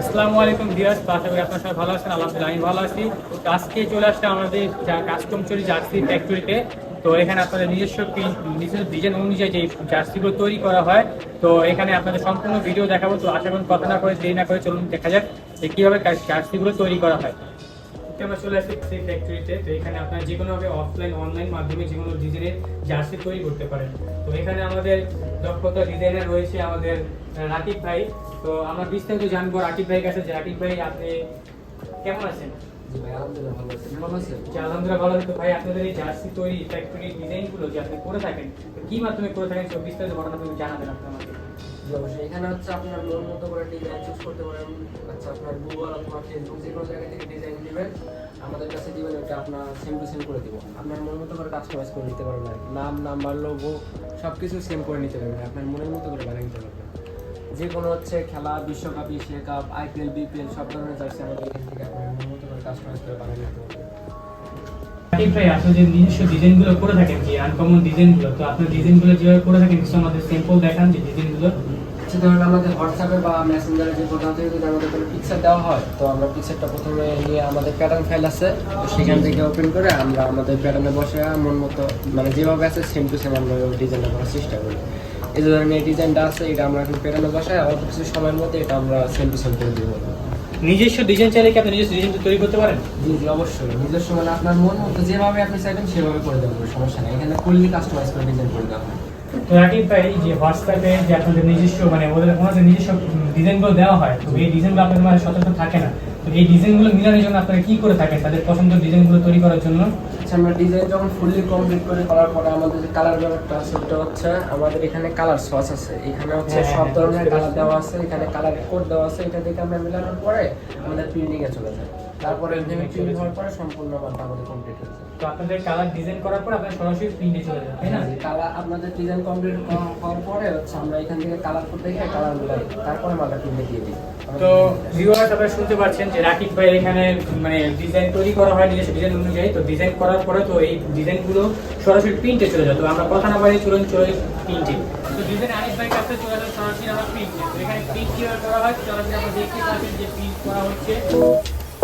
আসসালামু আলাইকুম করি আপনার সবাই ভালো আছেন, আলহামদুলিল্লাহ আমি ভালো আছি। তো আজকে চলে আসছে আমাদের কাস্টম জার্সি ফ্যাক্টরিতে তো এখানে আপনাদের নিজস্ব নিজের ডিজাইন অনুযায়ী যে জার্সিগুলো তৈরি করা হয়, তো এখানে আপনাদের সম্পূর্ণ ভিডিও দেখাবো। তো আশা করি কথা না করে দেরি না করে চলুন, দেখা যাক যে কীভাবে জার্সিগুলো তৈরি করা হয়। তো আমরা চলে আসছি সেই ফ্যাক্টরিতে তো এখানে আপনারা যে কোনোভাবে অফলাইন অনলাইন মাধ্যমে যে কোনো ডিজাইনের জার্সি তৈরি করতে পারেন। তো এখানে আমাদের দক্ষতা ডিজাইনার রয়েছে আমাদের রাকিব ভাই। তো আমরা বিস্তারিত জানব রাকিব ভাইয়ের কাছে যে রাকিব ভাই আপনি কেমন আছেন? আলহামদুলিল্লাহ ভালো তো ভাই আপনাদের এই জার্সি তৈরি ফ্যাক্টরি ডিজাইনগুলো যে আপনি করে থাকেন কি মাধ্যমে করে থাকেন সব বিস্তারিত ঘটনা জানাবেন আপনি আমাকে। জি এখানে হচ্ছে আপনার মন মতো করে ডিজাইন চুজ করতে পারেন। আচ্ছা আপনার গুগল ফেসবুক যে কোনো জায়গা থেকে ডিজাইন আমাদের কাছে দিবেন ওটা আপনার সেম টু সেম করে দিব। আপনার মন মতো করে কাস্টমাইজ করে নিতে পারবেন আর। নাম নাম্বার লোগো সব কিছু সেম করে নিতে পারবেন। আপনার মনের মতো করে বানিয়ে নিতে পারবেন। যে কোনো হচ্ছে খেলা, বিশ্বকাপ, এশিয়া কাপ আইপিএল বিপিএল সব ধরনের জার্সি আমাদের এখান থেকে আপনার মন মতো করে কাস্টমাইজ করে বানিয়ে নিতে পারবেন। আপনি যে নিজস্ব ডিজাইনগুলো করে থাকেন, যে আনকমন ডিজাইনগুলো, তো আপনার ডিজাইনগুলো যেভাবে করে থাকেন, কিছু আমাদের স্যাম্পল দেখান যে ডিজাইনগুলো ধরুন আমাদের হোয়াটসঅ্যাপে বা মেসেঞ্জারে যে প্রোগ্রাম থেকে যদি আমাদের কোনো পিকচার দেওয়া হয় তো আমরা পিকচারটা প্রথমে নিয়ে আমাদের প্যাটার্ন ফাইল আছে তো সেখান থেকে ওপেন করে আমরা আমাদের প্যাটার্নে বসে মন মতো মানে যেভাবে আছে সেম টু সেম আমরা ডিজাইনটা করার চেষ্টা করি। এই যে ধরেন এই ডিজাইনটা আছে এটা আমরা এখন প্যাটার্নে বসায় অল্প কিছু সময়ের মধ্যে এটা আমরা সেম টু সেম করে দিব। নিজস্ব ডিজাইন চাইলে কি আপনি নিজস্ব ডিজাইন তৈরি করতে পারেন? জি জি অবশ্যই। নিজস্ব মানে আপনার মন মতো যেভাবে আপনি চাইবেন সেভাবে করে দেবো সমস্যা নেই। এখানে ফুললি কাস্টমাইজ করে ডিজাইন করে দেওয়া হয়। তো রাকিব ভাই যে হোয়াটসঅ্যাপে যে আপনাদের নিজস্ব মানে ওদের ওনাদের নিজস্ব ডিজাইনগুলো দেওয়া হয় তো এই ডিজাইনগুলো আপনাদের মানে সচেতন থাকে না। তো এই ডিজাইনগুলো মিলানোর জন্য আপনারা কি করে থাকেন তাদের পছন্দের ডিজাইনগুলো তৈরি করার জন্য? আচ্ছা আমরা ডিজাইন যখন ফুললি কমপ্লিট করে করার পরে আমাদের যে কালার ব্যাপারটা আছে ওটা হচ্ছে আমাদের এখানে কালার সস আছে। এখানে হচ্ছে হ্যাঁ, সব হ্যাঁ, ধরনের কালার দেওয়া আছে এখানে কালার কোড দেওয়া আছে এটা দেখে আমরা মেলানোর পরে আমাদের প্রিন্টিং এ চলে যায় তারপরে Printing এ প্রিন্ট হওয়ার পরে সম্পূর্ণ মানটা আমাদের কমপ্লিট হয়েছে। তো আপনাদের কালার ডিজাইন করার পর আপনারা সরাসরি প্রিন্টে চলে যান তাই না? কালার আপনাদের ডিজাইন কমপ্লিট হওয়ার পরে হচ্ছে আমরা এখান থেকে কালার করতে দেখে কালার মিলাই তারপরে মালটা প্রিন্টে দিয়ে দিই। তো ভিউয়ার্স আপনারা শুনতে পাচ্ছেন যে রাকিব ভাই এখানে মানে ডিজাইন তৈরি করা হয় নিজস্ব ডিজাইন অনুযায়ী। তো ডিজাইন করার পরে তো এই ডিজাইনগুলো সরাসরি প্রিন্টে চলে যায়। তো আমরা কথা না বাড়িয়ে চলুন চলে প্রিন্টে তো ডিজাইন আরিফ ভাইয়ের কাছে চলে যায় সরাসরি আমরা প্রিন্টে এখানে প্রিন্ট কীভাবে করা হয় সরাসরি আমরা দেখতে পাচ্ছেন যে প্রিন্ট করা হচ্ছে।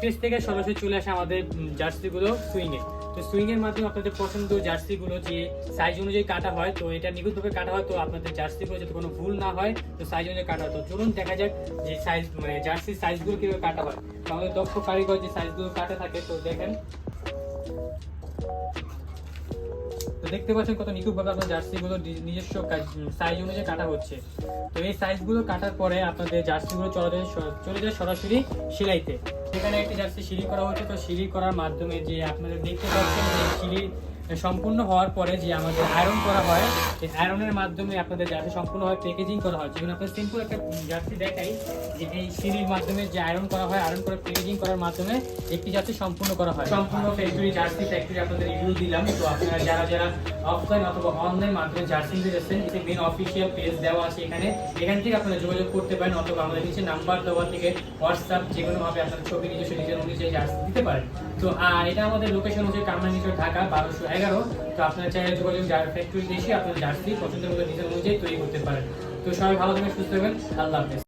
পেজ থেকে সরাসরি চলে আসে আমাদের জার্সিগুলো সুইংয়ে। তো সুইংয়ের মাধ্যমে আপনাদের পছন্দ জার্সিগুলো যে সাইজ অনুযায়ী কাটা হয়, তো এটা নিখুঁতভাবে কাটা হয়, তো আপনাদের জার্সিগুলো যাতে কোনো ভুল না হয়, তো সাইজ অনুযায়ী কাটা হয়। তো চলুন দেখা যাক যে সাইজ মানে জার্সির সাইজগুলো কীভাবে কাটা হয়। তো আমাদের দক্ষ কারিগর যে সাইজগুলো কাটা থাকে, তো দেখেন। তো দেখতে পাচ্ছেন কত নিখুঁতভাবে আপনার জার্সিগুলো নিজস্ব সাইজ অনুযায়ী কাটা হচ্ছে। তো এই সাইজগুলো কাটার পরে আপনাদের জার্সিগুলো চলে চলে যায় সরাসরি সেলাইতে। সেখানে একটি জার্সি সিঁড়ি করা হচ্ছে। তো সিঁড়ি করার মাধ্যমে যে আপনাদের দেখতে পাচ্ছেন যে সিলি সম্পূর্ণ হওয়ার পরে যে আমাদের আয়রন করা হয়, এই আয়রনের মাধ্যমে আপনাদের জার্সি সম্পূর্ণভাবে প্যাকেজিং করা হয়। যেমন আপনার সিম্পল একটা জার্সি দেখাই, যে এই সিলির মাধ্যমে যে আয়রন করা হয় আয়রন করে প্যাকেজিং করার মাধ্যমে একটি জার্সি সম্পূর্ণ করা হয়। সম্পূর্ণ ফ্যাক্টরি জার্সি ফ্যাক্টরি আপনাদের রিভিউ দিলাম। তো আপনারা যারা যারা অফলাইন অথবা অনলাইন মাধ্যমে জার্সি নিতে যাচ্ছেন মেন অফিসিয়াল পেজ দেওয়া আছে এখানে। এখান থেকে আপনারা যোগাযোগ করতে পারেন অথবা আমাদের নিচে নাম্বার দেওয়া থেকে হোয়াটসঅ্যাপ যে কোনোভাবে আপনারা ছবি নিজস্ব, নিজের অনুযায়ী জার্সি দিতে পারেন। তো, আর এটা আমাদের লোকেশন হচ্ছে কামরাঙ্গীচর ঢাকা, বারোশো এগারো, তো আপনারা চাইলে যোগাযোগ ফ্যাক্টরি বেশি আপনার জার্সি পছন্দের মতো নিজের অনুযায়ী তৈরি করতে পারেন। তো সবাই ভালো থাকবেন, সুস্থ থাকবেন, আল্লাহ হাফেজ।